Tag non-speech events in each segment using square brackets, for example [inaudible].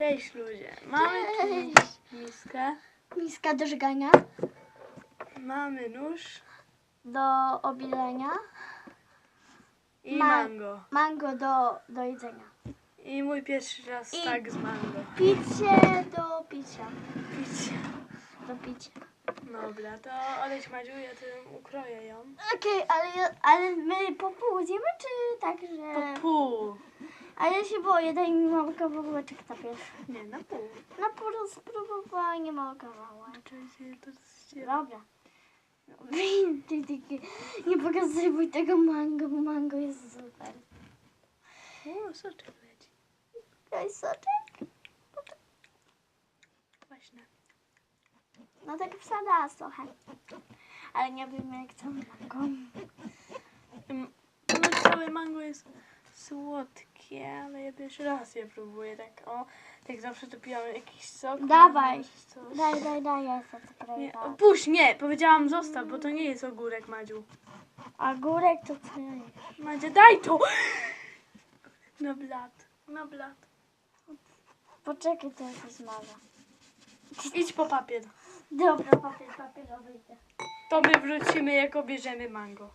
Cześć ludzie. Mamy tu Cześć. miskę, Miska do żegania, mamy nóż do obilenia, i Ma- mango. mango do, do jedzenia. I mój pierwszy raz I- tak z mango. Picie do picia. Picie. Do picia. Dobra, to Oleś Madziu, ja tu ukroję ją. Okej, ale, ale my po pół zjemy, czy tak, że... Po pół. A ja się boję, daj mi mały kawałeczek najpierw. Nie, na pół. Na pół spróbowanie mały kawałek. Dobra. Ty, ty, ty, nie pokazuj tego mango, bo mango jest super. O, soczek leci. Daj soczek. Właśnie. No tak wsada trochę. Ale nie wiem jak całe mango. Ym, No całe mango jest słodkie, ale ja pierwszy raz je próbuję. Tak o, tak zawsze to pijam jakiś sok. Dawaj. mango czy coś. Daj, daj, daj, ja to Nie, prawie. puść, nie, powiedziałam zostaw, bo to nie jest ogórek, Madziu. A górek to co jest? Madzia, daj to! Na blat, na blat. Poczekaj, to się zmaga. Idź po papier. Dobra, papier, papierowy. To my wrócimy, jak obierzemy mango.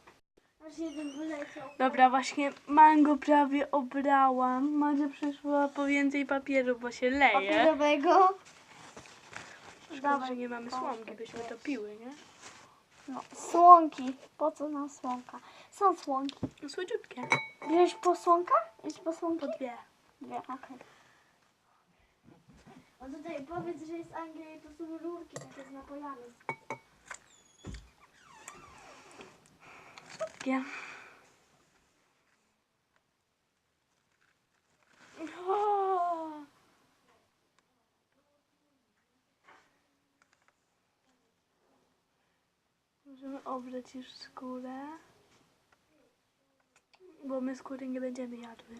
Aż jeden wyleciał. Dobra, właśnie mango prawie obrałam. Madzia przyszła po więcej papieru, bo się leje. Papierowego. Szkoda, że nie mamy słomki, byśmy to piły, nie? No, słonki. Po co nam słonka? Są słonki. No słodziutkie. Bierzesz po słonka? Idź po słonki? Po dwie. Dwie, okej. A tutaj powiedz, że jest Anglia i to są rurki takie z napojami. O! Możemy obrać już skórę. Bo my skóry nie będziemy jadły.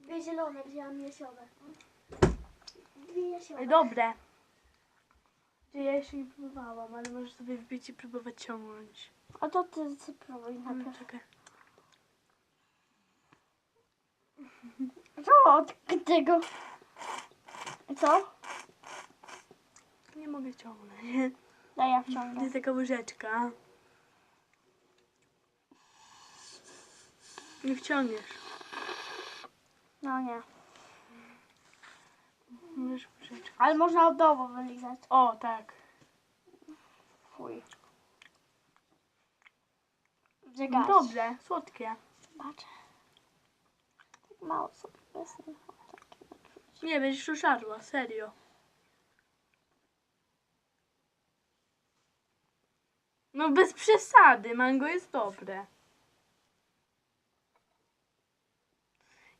Dwie zielone, wzięłam jesiowe. Dwie jesiowe. Ej, dobre. Ja jeszcze nie próbowałam, ale możesz sobie wbić i próbować ciągnąć. A to ty spróbuj No, najpierw. czekaj. Co od tego? Co? Nie mogę ciągnąć. Daj ja To wciągnę. jest taka łyżeczka. Nie wciągniesz. No nie. Ale można od dołu wylizać. O, tak. Fuj. Żegasz. Dobre, słodkie. Patrz. Tak mało sobie. Nie, będziesz już żarła, serio. No bez przesady, mango jest dobre.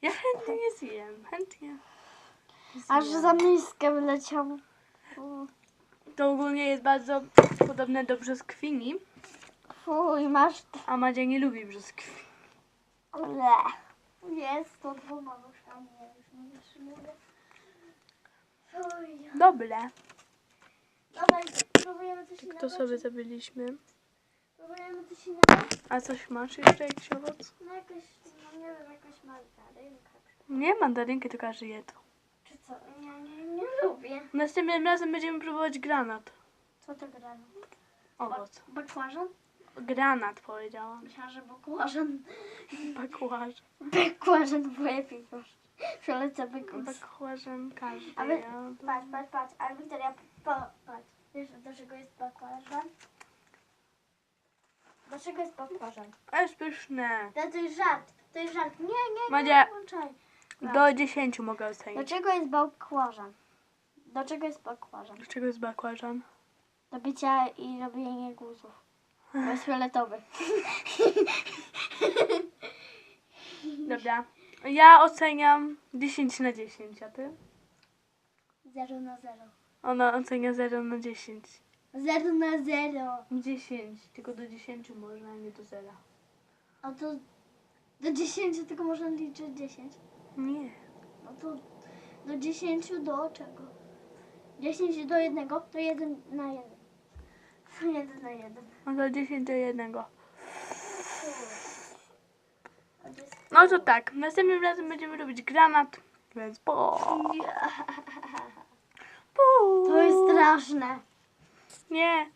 Ja chętnie zjem, chętnie. Aż za miskę wyleciał. Fu- To ogólnie jest bardzo podobne do brzoskwini, Fuj, masz... a Madzia nie lubi brzoskwini. Le. Jest to dwoma nóżkami, ja już nie wytrzymuję. Fuj. Dobre. Dawaj, próbujemy coś innego. To sobie zabiliśmy. Próbujemy coś innego. A coś masz jeszcze jakiś owoc? No jakaś, no nie wiem, jakaś mandarynka. Nie, mandarynkę to każdy je to. Co? Nie, nie, nie lubię. Następnym razem będziemy próbować granat. Co to grano? Owoc. Bakłażan? Granat powiedziałam. Myślałam, że bakłażan. Bakłażan. Bakłażan to moje piwosz. Fioleca bykus. Bakłażan każdy A jadł. patrz, patrz, patrz. A Wiktoria, po, patrz. Wiesz, do czego jest bakłażan? Do czego jest bakłażan? A jest pyszne. To, jest żart. To jest żart. Nie, nie, nie. Madzia. włączaj. Do 10 mogę Do ocenić. czego jest bakłażan? Do czego jest bakłażan? Dlaczego jest bakłażan? Do bicia i robienia guzów. Bo jest fioletowy. [laughs] Dobra. Ja oceniam 10 na 10, a ty? 0 na 0. Ona ocenia 0 na 10. 0 na 0. 10, tylko do 10 można, a nie do 0. A to do 10 tylko można liczyć 10. Nie. No to do 10 do czego? 10 do 1 to 1 na 1. To 1 na 1. No to 10 do 1. A to jest No to tak, następnym razem będziemy robić granat, więc po. Nie, po. to jest straszne. Nie,